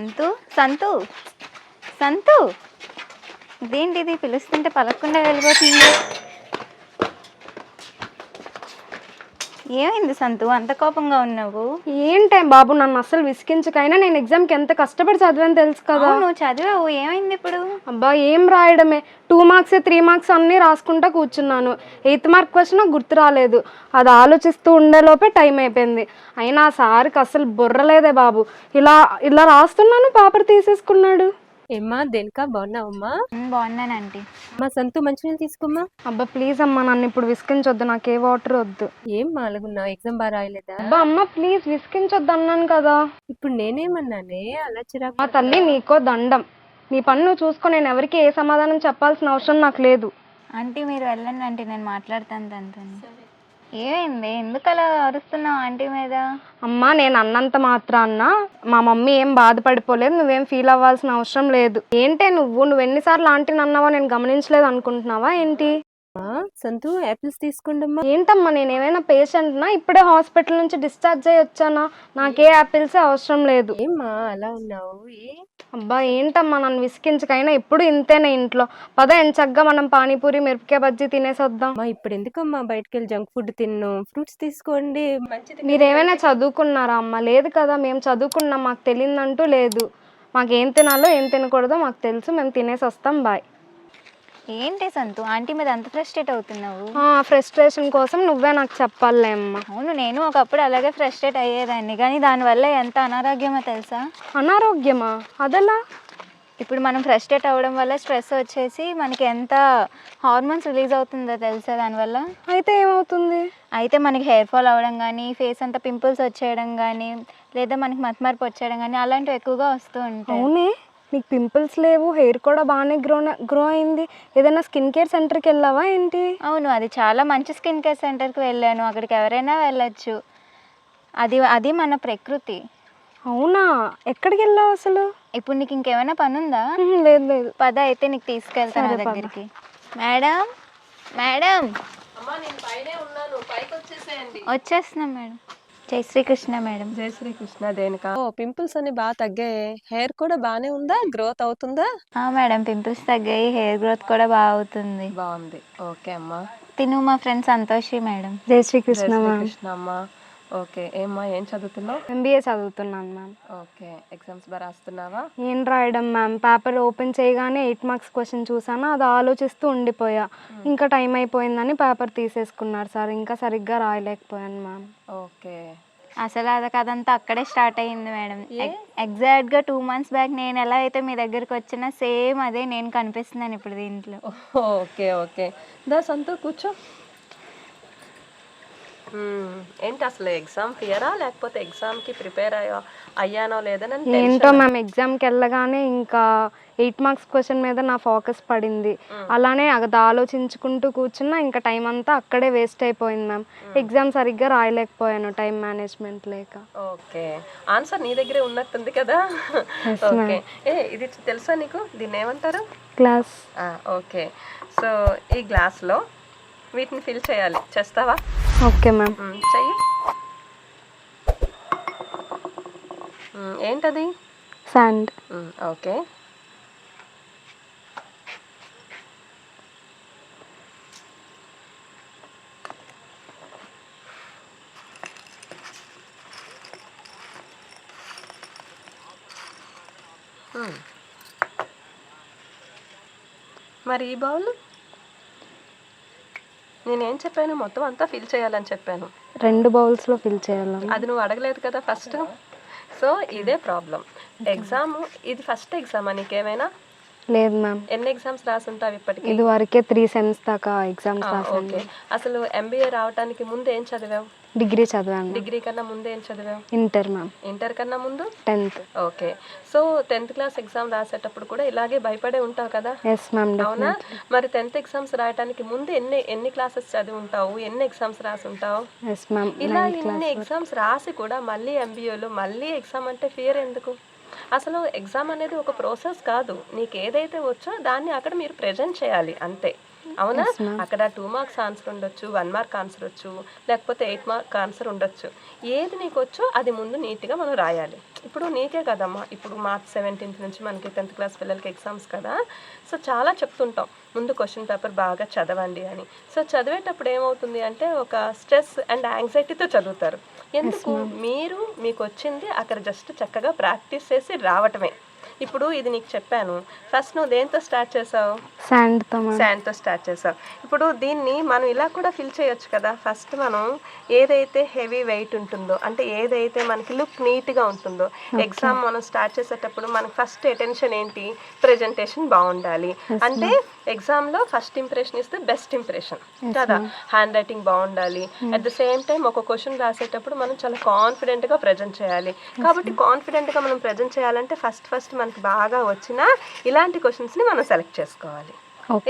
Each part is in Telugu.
సంతు సంతు సంతు. ఇదేంటిది? పిలుస్తుంటే పలకుండా వెళ్ళిపోతుంది. ఏమైంది సంతు? అంత కోపంగా ఉన్నావు? ఏంటే బాబు నన్ను అస్సలు విసిగించకైనా నేను ఎగ్జామ్కి ఎంత కష్టపడి చదివాను తెలుసు కదా. నువ్వు చదివావు. ఏమైంది ఇప్పుడు? అబ్బా ఏం రాయడమే. టూ మార్క్స్ త్రీ మార్క్స్ అన్నీ రాసుకుంటా కూర్చున్నాను. ఎయిత్ మార్క్ క్వశ్చన్ గుర్తు రాలేదు. అది ఆలోచిస్తూ ఉండేలోపే టైం అయిపోయింది. అయినా సార్కి అస్సలు బుర్రలేదే బాబు. ఇలా ఇలా రాస్తున్నాను పేపర్ తీసేసుకున్నాడు. ఏమ్మా దేనికా? బాగున్నావమ్మా బాగున్నాను ఆంటీ మా సంతు మంచినీళ్ళు తీసుకోమ్మా. అబ్బా ప్లీజ్ అమ్మా నన్ను ఇప్పుడు విసిగించొద్దు నాకు ఏ వాటర్ వద్దు. ఏం మాలగున్నావు ఎగ్జామ్ బాగా రాయలేదా? అబ్బా అమ్మ ప్లీజ్ విసిగించొద్దు అన్నాను కదా. ఇప్పుడు నేనేమన్నానే? అలా చిరాకు మా తల్లి నీకో దండం. నీ పని నువ్వు చూసుకో నేను ఎవరికి ఏ సమాధానం చెప్పాల్సిన అవసరం నాకు లేదు. ఆంటీ మీరు వెళ్ళండి ఆంటీ నేను మాట్లాడతాను తనతో ఏమైంది? ఎందుకు అలా అరుస్తున్నావు ఆంటీ మీద? అమ్మా నేను అన్నంత మాత్రాన్న మా మమ్మీ ఏం బాధపడిపోలేదు నువ్వేం ఫీల్ అవ్వాల్సిన అవసరం లేదు. ఏంటే నువ్వు? నువ్వు ఎన్నిసార్లు ఆంటీని అన్నావో నేను గమనించలేదు అనుకుంటున్నావా ఏంటి? సంతు యాపిల్స్ తీసుకోండమ్మా. ఏంటమ్మా నేను ఏమైనా పేషెంట్నా? ఇప్పుడే హాస్పిటల్ నుంచి డిశ్చార్జ్ అయ్యి వచ్చానా? నాకే యాపిల్స్ అవసరం లేదు. ఏమ్మా అలా ఉన్నావు? అబ్బా ఏంటమ్మా నన్ను విసిగించకైనా ఎప్పుడు ఇంతేనే ఇంట్లో. పద ఎంచగ్గా మనం పానీపూరి మిరపకాయ బజ్జీ తినేసి వద్దాం. అమ్మా ఇప్పుడు ఎందుకమ్మా బయటకు వెళ్ళి జంక్ ఫుడ్ తిన్ను? ఫ్రూట్స్ తీసుకోండి. మంచిది మీరేమైనా చదువుకున్నారా అమ్మ? లేదు కదా మేము చదువుకున్నాం మాకు తెలియదంటూ లేదు. మాకు ఏం తినాలో ఏం తినకూడదో మాకు తెలుసు మేము తినేసి వస్తాం బాయ్. ఏంటి సంతు? ఆంటీ మీద అంత ఫ్రస్ట్రేట్ అవుతున్నావు? ఫ్రస్ట్రేషన్ కోసం నువ్వే నాకు చెప్పాలే అమ్మ. అవును నేను ఒకప్పుడు అలాగే ఫ్రస్ట్రేట్ అయ్యేదాన్ని. కానీ దానివల్ల ఎంత అనారోగ్యమో తెలుసా? అనారోగ్యమా? అదలా? ఇప్పుడు మనం ఫ్రస్ట్రేట్ అవ్వడం వల్ల స్ట్రెస్ వచ్చేసి మనకి ఎంత హార్మోన్స్ రిలీజ్ అవుతుందో తెలుసా దానివల్ల అయితే ఏమవుతుంది? అయితే మనకి హెయిర్ ఫాల్ అవ్వడం కానీ ఫేస్ అంతా పింపుల్స్ వచ్చేయడం కానీ లేదా మనకి మతమార్పు వచ్చేయడం కానీ అలాంటివి ఎక్కువగా వస్తూ ఉంటాయి. నీకు పింపుల్స్ లేవు హెయిర్ కూడా బాగానే గ్రో గ్రో అయింది. ఏదైనా స్కిన్ కేర్ సెంటర్కి వెళ్ళావా ఏంటి? అవును అది చాలా మంచి స్కిన్ కేర్ సెంటర్కి వెళ్ళాను. అక్కడికి ఎవరైనా వెళ్ళొచ్చు. అది అది మన ప్రకృతి. అవునా? ఎక్కడికి వెళ్ళావు అసలు? ఇప్పుడు నీకు ఇంకేమైనా పని ఉందా లేదు లేదు. పద అయితే నీకు తీసుకెళ్తాను. దగ్గరికి. Madam madam. వచ్చేస్తున్నాం మేడం. జై శ్రీకృష్ణ మేడం. జై శ్రీకృష్ణ దేనికా? ఓ పింపుల్స్ అని బాగా తగ్గాయి. హెయిర్ కూడా బాగానే ఉందా? గ్రోత్ అవుతుందా? ఆ మేడం పింపుల్స్ తగ్గాయి. హెయిర్ గ్రోత్ కూడా బాగా అవుతుంది. బాగుంది. ఓకే అమ్మా. తిను మా ఫ్రెండ్ సంతోషి మేడం. జై శ్రీకృష్ణ అమ్మా. ఓకే ఏమ్మా ఏం చదువుతున్నావు? ఎంబీఏ చదువుతున్నాను మ్యామ్. ఓకే ఎగ్జామ్స్ బాగా రాస్తున్నావా? ఏం రాయడం మ్యామ్ పేపర్ ఓపెన్ చేయగానే ఎయిట్ మార్క్స్ క్వశ్చన్ చూసాను అది ఆలోచిస్తూ ఉండిపోయా. ఇంకా టైం అయిపోయిందని పేపర్ తీసేసుకున్నారు సార్ ఇంకా సరిగ్గా రాయలేకపోయాను మ్యామ్. ఓకే. అసలు అది కదంతా అక్కడే స్టార్ట్ అయ్యింది మేడం. ఎగ్జాక్ట్గా టూ మంత్స్ బ్యాక్ నేను ఎలా అయితే మీ దగ్గరికి వచ్చినా సేమ్ అదే నేను కనిపిస్తున్నాను ఇప్పుడు దీంట్లో. Okay okay. దా సంతో కూర్చో. ఏంటి అసలు ఎగ్జామ్ ఫియరా లేకపోతే ఎగ్జామ్కి ప్రిపేర్ అయ్యా అయ్యానో లేదని ఏంటో మ్యామ్ ఎగ్జామ్కి వెళ్ళగానే ఇంకా ఎయిట్ మార్క్స్ క్వశ్చన్ మీద నా ఫోకస్ పడింది. అలానే అది ఆలోచించుకుంటూ కూర్చున్నా ఇంకా టైం అంతా అక్కడే వేస్ట్ అయిపోయింది మ్యామ్ ఎగ్జామ్ సరిగ్గా రాయలేకపోయాను టైం మేనేజ్మెంట్ లేక. ఓకే ఆన్సర్ నీ దగ్గరే ఉన్నట్టుంది కదా? ఓకే ఏ ఇది తెలుసా నీకు? దీన్ని ఏమంటారు? క్లాస్ ఆ, ఓకే సో ఈ గ్లాస్లో వీటిని ఫిల్ చేయాలి. చేస్తావా? ఓకే మ్యామ్ మ్మ్, చెయ్యి. మ్మ్, ఏంటది? శాండ్ ఓకే మ్మ్. మరి ఈ బౌల్? నేనేం చెప్పాను? మొత్తం అంతా ఫిల్ చేయాలని చెప్పాను. రెండు బౌల్స్లో ఫిల్ చేయాలి? అది నువ్వు అడగలేదు కదా ఫస్ట్ సో ఇదే ప్రాబ్లం ఎగ్జామ్ ఇది ఫస్ట్ ఎగ్జామా నీకేమైనా? లేదు మ్యామ్ ఎన్ని ఎగ్జామ్స్ రాసుంటావు ఇప్పటికి? ఇది వరకే త్రీ సెమ్స్ దాకా ఎగ్జామ్స్ రాసాను. ఓకే. అసలు ఎంబీఏ రావడానికి ముందు ఏం చదివావు? డిగ్రీ చదివాను డిగ్రీ కన్నా ముందు ఏం చదివావు? ఇంటర్ మ్యామ్ ఇంటర్ కన్నా ముందు? Tenth okay. So tenth class exam రాసేటప్పుడు కూడా ఇలాగే భయపడే ఉంటావు కదా? ఎస్ మ్యామ్ అవునా? మరి టెన్త్ ఎగ్జామ్స్ రాయడానికి ముందు ఎన్ని ఎన్ని క్లాసెస్ చదివి ఉంటావు ఎన్ని ఎగ్జామ్స్ రాసి ఉంటావు ఎస్ మ్యామ్ ఇలా ఇన్ని ఎగ్జామ్స్ రాసి కూడా మళ్ళీ ఎంబీఏలో మళ్ళీ ఎగ్జామ్ అంటే ఫియర్ ఎందుకు? అసలు ఎగ్జామ్ అనేది ఒక ప్రాసెస్ కాదు. నీకు ఏదైతే వచ్చో దాన్ని అక్కడ మీరు ప్రజెంట్ చేయాలి అంతే. అవునా? అక్కడ టూ మార్క్స్ ఆన్సర్ ఉండొచ్చు వన్ మార్క్ ఆన్సర్ వచ్చు లేకపోతే ఎయిట్ మార్క్ ఆన్సర్ ఉండొచ్చు. ఏది నీకు వచ్చో అది ముందు నీట్గా మనం రాయాలి. ఇప్పుడు నీకే కదమ్మా. ఇప్పుడు మార్చ్ సెవెంటీన్త్ నుంచి మనకి టెన్త్ క్లాస్ పిల్లలకి ఎగ్జామ్స్ కదా. సో చాలా చెప్తుంటాం. ముందు క్వశ్చన్ పేపర్ బాగా చదవండి అని. సో చదివేటప్పుడు ఏమవుతుంది అంటే ఒక స్ట్రెస్ అండ్ యాంగ్జైటీతో చదువుతారు. ఎందుకు? మీరు మీకు వచ్చింది అక్కడ జస్ట్ చక్కగా ప్రాక్టీస్ చేసి రావటమే. ఇప్పుడు ఇది నీకు చెప్పాను. ఫస్ట్ నువ్వు దేంతో స్టార్ట్ చేసావు? శాండ్తో స్టార్ట్ చేసాం. ఇప్పుడు దీన్ని మనం ఇలా కూడా ఫిల్ చేయొచ్చు కదా. ఫస్ట్ మనం ఏదైతే హెవీ వెయిట్ ఉంటుందో అంటే ఏదైతే మనకి లుక్ నీట్గా ఉంటుందో ఎగ్జామ్ మనం స్టార్ట్ చేసేటప్పుడు మనకి ఫస్ట్ అటెన్షన్ ఏంటి? ప్రెజెంటేషన్ బాగుండాలి. అంటే ఎగ్జామ్లో ఫస్ట్ ఇంప్రెషన్ ఇస్తే బెస్ట్ ఇంప్రెషన్ కదా? హ్యాండ్ రైటింగ్ బాగుండాలి అట్ ద సేమ్ టైం ఒక క్వశ్చన్ రాసేటప్పుడు మనం చాలా కాన్ఫిడెంట్గా ప్రజెంట్ చేయాలి. కాబట్టి కాన్ఫిడెంట్గా మనం ప్రజెంట్ చేయాలంటే ఫస్ట్ ఫస్ట్ మనకి బాగా వచ్చిన ఇలాంటి క్వశ్చన్స్ని మనం సెలెక్ట్ చేసుకోవాలి.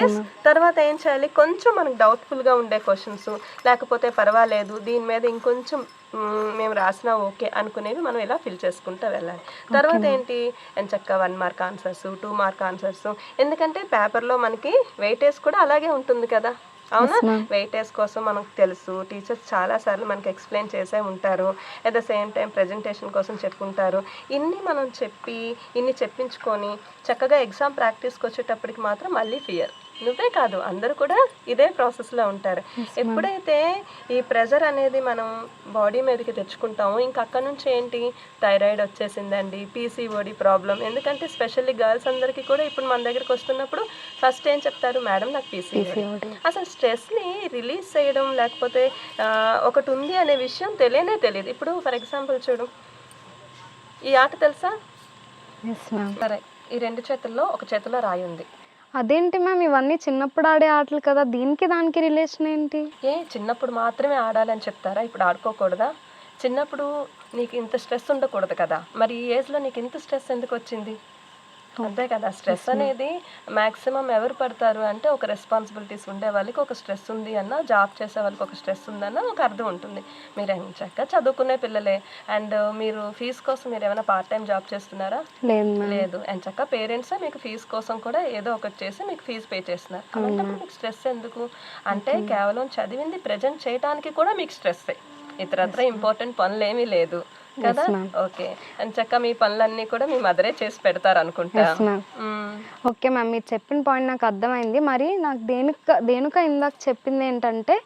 ఎస్ తర్వాత ఏం చేయాలి? కొంచెం మనకు డౌట్ఫుల్గా ఉండే క్వశ్చన్స్ లేకపోతే పర్వాలేదు దీని మీద ఇంకొంచెం మేము రాసినా ఓకే అనుకునేవి మనం ఇలా ఫిల్ చేసుకుంటూ వెళ్ళాలి. తర్వాత ఏంటి? ఎంచక్క one mark answers two mark answers ఎందుకంటే పేపర్లో మనకి వెయిటేజ్ కూడా అలాగే ఉంటుంది కదా. అవునా? వెయిటేజ్ కోసం మనకు తెలుసు. టీచర్స్ చాలా సార్లు మనకి ఎక్స్ప్లెయిన్ చేసే ఉంటారు. At the same time presentation కోసం చెప్పుకుంటారు. ఇన్ని మనం చెప్పి ఇన్ని చెప్పించుకొని చక్కగా ఎగ్జామ్ ప్రాక్టీస్కి వచ్చేటప్పటికి మాత్రం మళ్ళీ ఫియర్ నువ్వే కాదు అందరూ కూడా ఇదే ప్రాసెస్లో ఉంటారు. ఎప్పుడైతే ఈ ప్రెజర్ అనేది మనం బాడీ మీదకి తెచ్చుకుంటామో ఇంకా అక్కడ నుంచి ఏంటి? థైరాయిడ్ వచ్చేసిందండి పీసీఓడి ప్రాబ్లం ఎందుకంటే స్పెషల్లీ గర్ల్స్ అందరికీ కూడా ఇప్పుడు మన దగ్గరికి వస్తున్నప్పుడు ఫస్ట్ ఏం చెప్తారు? మేడం నాకు పీసీఓడి అసలు స్ట్రెస్ని రిలీజ్ చేయడం లేకపోతే ఒకటి ఉంది అనే విషయం తెలియనే తెలియదు. ఇప్పుడు ఫర్ ఎగ్జాంపుల్ చూడు ఈ ఆట తెలుసా? సరే ఈ రెండు చేతుల్లో ఒక చేతిలో రాయి ఉంది. అదేంటి మ్యామ్? ఇవన్నీ చిన్నప్పుడు ఆడే ఆటలు కదా. దీనికి దానికి రిలేషన్ ఏంటి? ఏ చిన్నప్పుడు మాత్రమే ఆడాలని చెప్తారా? ఇప్పుడు ఆడుకోకూడదా? చిన్నప్పుడు నీకు ఇంత స్ట్రెస్ ఉండకూడదు కదా. మరి ఈ ఏజ్లో నీకు ఇంత స్ట్రెస్ ఎందుకు వచ్చింది? అంతే కదా స్ట్రెస్ అనేది మాక్సిమం ఎవరు పడతారు అంటే ఒక రెస్పాన్సిబిలిటీస్ ఉండే వాళ్ళకి ఒక స్ట్రెస్ ఉంది అన్న జాబ్ చేసే వాళ్ళకి ఒక స్ట్రెస్ ఉందన్న ఒక అర్థం ఉంటుంది. మీరు చక్కగా చదువుకునే పిల్లలే. అండ్ మీరు ఫీజు కోసం మీరు ఏమైనా పార్ట్ టైం జాబ్ చేస్తున్నారా? లేదు అండ్ చక్క పేరెంట్స్ మీకు ఫీజు కోసం కూడా ఏదో ఒకటి చేసి మీకు ఫీజు పే చేస్తున్నారు. అలాంటప్పుడు మీకు స్ట్రెస్ ఎందుకు? అంటే కేవలం చదివింది ప్రజెంట్ చేయడానికి కూడా మీకు స్ట్రెస్ ఇతరత్ర ఇంపార్టెంట్ పనులు ఏమీ లేదు. కదా? ఓకే అండ్ చక్క మీ పనులన్నీ కూడా మీ మదరే చేసి పెడతారు అనుకుంటా. ఓకే మ్యామ్ మీరు చెప్పిన పాయింట్ నాకు అర్థమైంది. మరి నాకు దేనిక దేనిక ఇందాక చెప్పింది ఏంటంటే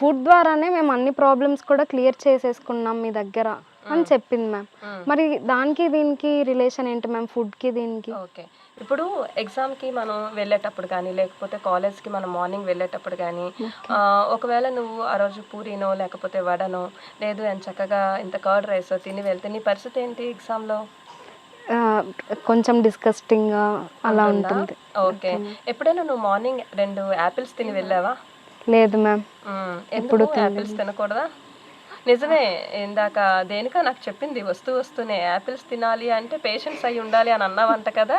ఫుడ్ ద్వారానే మేము అన్ని ప్రాబ్లమ్స్ కూడా క్లియర్ చేసేసుకున్నాం మీ దగ్గర అని చెప్పింది మ్యామ్ మరి దానికి దీనికి రిలేషన్ ఏంటి మ్యామ్ ఫుడ్కి దీనికి? ఓకే ఇప్పుడు ఎగ్జామ్కి మనం వెళ్ళేటప్పుడు కానీ లేకపోతే కాలేజ్కి మనం మార్నింగ్ వెళ్ళేటప్పుడు కానీ ఒకవేళ నువ్వు ఆ రోజు పూరీనో లేకపోతే వడనో లేదు అని చక్కగా ఇంత కర్డ్ రైస్ తిని వెళ్తే నీ పరిస్థితి ఏంటి ఎగ్జామ్లో కొంచెం డిస్కస్టింగ్గా అలా ఉంటుంది? ఓకే. ఎప్పుడైనా నువ్వు మార్నింగ్ రెండు యాపిల్స్ తిని వెళ్ళావా? లేదు మ్యామ్. ఎందుకు యాపిల్స్ తినకూడదా? నిజమే. ఇందాక దేనిక నాకు చెప్పింది? వస్తూ వస్తూనే యాపిల్స్ తినాలి అంటే పేషెన్స్ అయి ఉండాలి అని అన్నావంట కదా.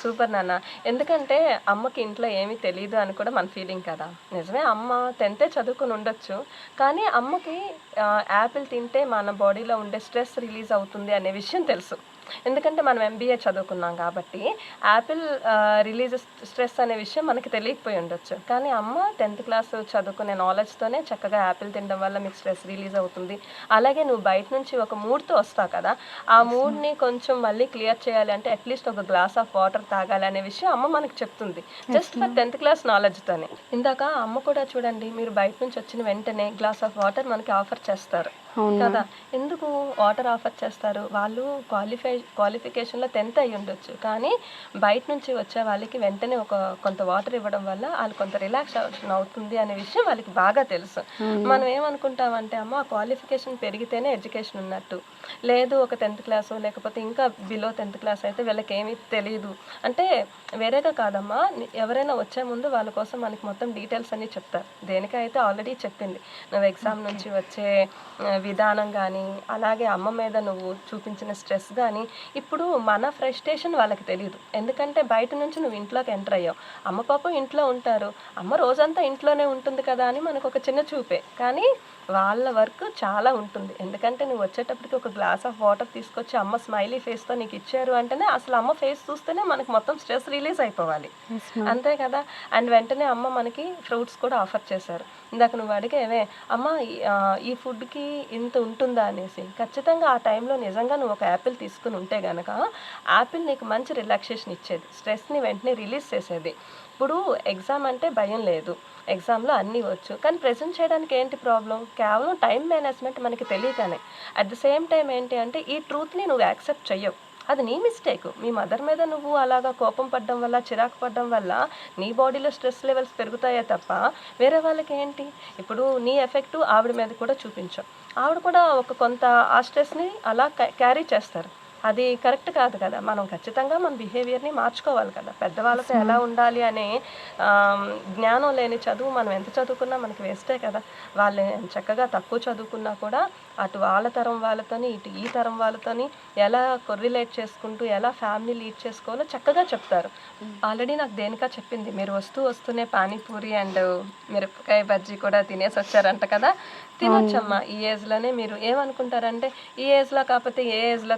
సూపర్ నాన్న. ఎందుకంటే అమ్మకి ఇంట్లో ఏమీ తెలియదు అని కూడా మన ఫీలింగ్ కదా. నిజమే అమ్మ టెన్తే చదువుకుని ఉండొచ్చు. కానీ అమ్మకి యాపిల్ తింటే మన బాడీలో ఉండే స్ట్రెస్ రిలీజ్ అవుతుంది అనే విషయం తెలుసు. ఎందుకంటే మనం ఎంబీఏ చదువుకున్నాం కాబట్టి యాపిల్ రిలీజ్ స్ట్రెస్ అనే విషయం మనకి తెలియకపోయి ఉండొచ్చు. కానీ అమ్మ టెన్త్ క్లాస్ చదువుకునే నాలెడ్జ్తోనే చక్కగా యాపిల్ తినడం వల్ల మీకు స్ట్రెస్ రిలీజ్ అవుతుంది. అలాగే నువ్వు బయట నుంచి ఒక మూడ్తో వస్తావు కదా ఆ మూడ్ని కొంచెం మళ్ళీ క్లియర్ చేయాలి అంటే అట్లీస్ట్ ఒక గ్లాస్ ఆఫ్ వాటర్ తాగాలి అనే విషయం అమ్మ మనకి చెప్తుంది. జస్ట్ ఫర్ టెన్త్ క్లాస్ నాలెడ్జ్తోనే ఇందాక అమ్మ కూడా చూడండి మీరు బయట నుంచి వచ్చిన వెంటనే గ్లాస్ ఆఫ్ వాటర్ మనకి ఆఫర్ చేస్తారు. కదా. ఎందుకు వాటర్ ఆఫర్ చేస్తారు? వాళ్ళు క్వాలిఫై క్వాలిఫికేషన్లో టెన్త్ అయి ఉండొచ్చు. కానీ బయట నుంచి వచ్చే వాళ్ళకి వెంటనే ఒక కొంత వాటర్ ఇవ్వడం వల్ల వాళ్ళు కొంత రిలాక్స్ అవుతుంది అనే విషయం వాళ్ళకి బాగా తెలుసు. మనం ఏమనుకుంటామంటే అమ్మ క్వాలిఫికేషన్ పెరిగితేనే ఎడ్యుకేషన్ ఉన్నట్టు. లేదు ఒక టెన్త్ క్లాస్ లేకపోతే ఇంకా బిలో టెన్త్ క్లాస్ అయితే వీళ్ళకి ఏమీ తెలియదు అంటే వేరేగా కాదమ్మా. ఎవరైనా వచ్చే ముందు వాళ్ళ కోసం మనకి మొత్తం డీటెయిల్స్ అన్నీ చెప్తారు. దేనికైతే ఆల్రెడీ చెప్పింది. నువ్వు ఎగ్జామ్ నుంచి వచ్చే విధానం కానీ అలాగే అమ్మ మీద నువ్వు చూపించిన స్ట్రెస్ కానీ ఇప్పుడు మన ఫ్రస్ట్రేషన్ వాళ్ళకి తెలియదు ఎందుకంటే బయట నుంచి నువ్వు ఇంట్లోకి ఎంటర్ అయ్యావు. అమ్మ పాప ఇంట్లో ఉంటారు. అమ్మ రోజంతా ఇంట్లోనే ఉంటుంది కదా అని మనకు ఒక చిన్న చూపే. కానీ వాళ్ళ వర్క్ చాలా ఉంటుంది. ఎందుకంటే నువ్వు వచ్చేటప్పటికి ఒక గ్లాస్ ఆఫ్ వాటర్ తీసుకొచ్చి అమ్మ స్మైలీ ఫేస్తో నీకు ఇచ్చారు అంటేనే అసలు అమ్మ ఫేస్ చూస్తేనే మనకి మొత్తం స్ట్రెస్ రిలీజ్ అయిపోవాలి. అంతే కదా? అండ్ వెంటనే అమ్మ మనకి ఫ్రూట్స్ కూడా ఆఫర్ చేశారు. ఇందాక నువ్వు అడిగేవే అమ్మ ఈ- ఫుడ్కి ఇంత ఉంటుందా అనేసి. ఖచ్చితంగా ఆ టైంలో నిజంగా నువ్వు ఒక యాపిల్ తీసుకుని ఉంటే గనక యాపిల్ నీకు మంచి రిలాక్సేషన్ ఇచ్చేది. స్ట్రెస్ని వెంటనే రిలీజ్ చేసేది. ఇప్పుడు ఎగ్జామ్ అంటే భయం లేదు. ఎగ్జామ్లో అన్నీ వచ్చు. కానీ ప్రజెంట్ చేయడానికి ఏంటి ప్రాబ్లం కేవలం టైం మేనేజ్మెంట్ మనకి తెలియకనే అట్ ద సేమ్ టైం ఏంటి అంటే ఈ ట్రూత్ని నువ్వు యాక్సెప్ట్ చెయ్యవు. అది నీ మిస్టేక్ మీ మదర్ మీద నువ్వు అలాగా కోపం పడడం వల్ల చిరాకు పడడం వల్ల నీ బాడీలో స్ట్రెస్ లెవెల్స్ పెరుగుతాయే తప్ప వేరే వాళ్ళకి ఏంటి ఇప్పుడు నీ ఎఫెక్ట్ ఆవిడ మీద కూడా చూపించావు ఆవిడ కూడా ఒక కొంత ఆ స్ట్రెస్ని అలా క్యారీ చేస్తారు. అది కరెక్ట్ కాదు కదా. మనం ఖచ్చితంగా మన బిహేవియర్ని మార్చుకోవాలి కదా. పెద్దవాళ్ళతో ఎలా ఉండాలి అనే జ్ఞానం లేని చదువు మనం ఎంత చదువుకున్నా మనకి వేస్టే కదా. వాళ్ళు చక్కగా తక్కువ చదువుకున్నా కూడా అటు వాళ్ళ తరం వాళ్ళతోని ఇటు ఈ తరం వాళ్ళతోని ఎలా కొర్రిలేట్ చేసుకుంటూ ఎలా ఫ్యామిలీ లీడ్ చేసుకోవాలో చక్కగా చెప్తారు. ఆల్రెడీ నాకు దేనికా చెప్పింది? మీరు వస్తూ వస్తూనే పానీపూరి అండ్ మిరపకాయ బజ్జీ కూడా తినేసి వచ్చారంట కదా. తినొచ్చమ్మా. ఈ ఏజ్లోనే మీరు ఏమనుకుంటారంటే ఈ ఏజ్లో కాకపోతే ఏ ఏజ్లో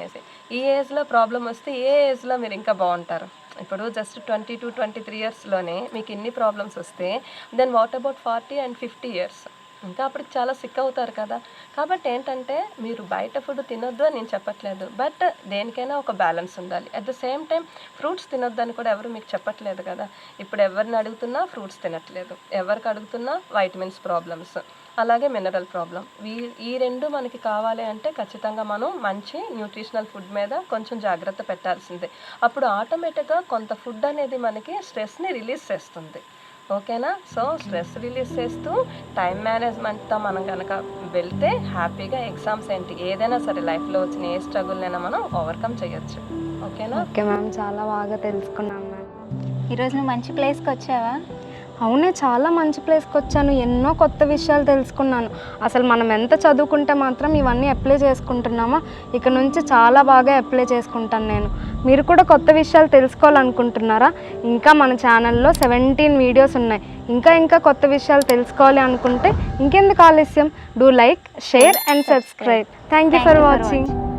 అనేసి. ఈ ఏజ్లో ప్రాబ్లం వస్తే ఏ ఏజ్లో మీరు ఇంకా బాగుంటారు? ఇప్పుడు just twenty two twenty three ఇయర్స్లోనే మీకు ఇన్ని ప్రాబ్లమ్స్ వస్తే then what about forty and fifty years? ఇంకా అప్పటికి చాలా సిక్ అవుతారు కదా. కాబట్టి ఏంటంటే మీరు బయట ఫుడ్ తినొద్దు అని నేను చెప్పట్లేదు. బట్ దేనికైనా ఒక బ్యాలెన్స్ ఉండాలి. At the same time fruits తినొద్దు అని కూడా ఎవరు మీకు చెప్పట్లేదు కదా. ఇప్పుడు ఎవరిని అడుగుతున్నా ఫ్రూట్స్ తినట్లేదు. ఎవరికి అడుగుతున్నా వైటమిన్స్ ప్రాబ్లమ్స్. అలాగే మినరల్ ప్రాబ్లం ఈ ఈ రెండు మనకి కావాలి అంటే ఖచ్చితంగా మనం మంచి న్యూట్రిషనల్ ఫుడ్ మీద కొంచెం జాగ్రత్త పెట్టాల్సిందే. అప్పుడు ఆటోమేటిక్గా కొంత ఫుడ్ అనేది మనకి స్ట్రెస్ని రిలీజ్ చేస్తుంది. ఓకేనా సో స్ట్రెస్ రిలీజ్ చేస్తూ టైం మేనేజ్మెంట్తో మనం కనుక వెళ్తే హ్యాపీగా ఎగ్జామ్స్ ఏంటి ఏదైనా సరే లైఫ్లో వచ్చిన ఏ స్ట్రగుల్నైనా మనం ఓవర్కమ్ చేయొచ్చు. ఓకేనా ఓకే మ్యామ్ చాలా బాగా తెలుసుకున్నాను మ్యామ్ ఈరోజు నువ్వు మంచి ప్లేస్కి వచ్చావా? అవునే చాలా మంచి ప్లేస్కి వచ్చాను. ఎన్నో కొత్త విషయాలు తెలుసుకున్నాను. అసలు మనం ఎంత చదువుకుంటే మాత్రం ఇవన్నీ అప్లై చేసుకుంటున్నామో ఇక నుంచి చాలా బాగా అప్లై చేసుకుంటాను నేను. మీరు కూడా కొత్త విషయాలు తెలుసుకోవాలనుకుంటున్నారా? ఇంకా మన ఛానల్లో సెవెంటీన్ వీడియోస్ ఉన్నాయి. ఇంకా ఇంకా కొత్త విషయాలు తెలుసుకోవాలి అనుకుంటే ఇంకెందుకు ఆలస్యం? Do like share and subscribe. Thank you for watching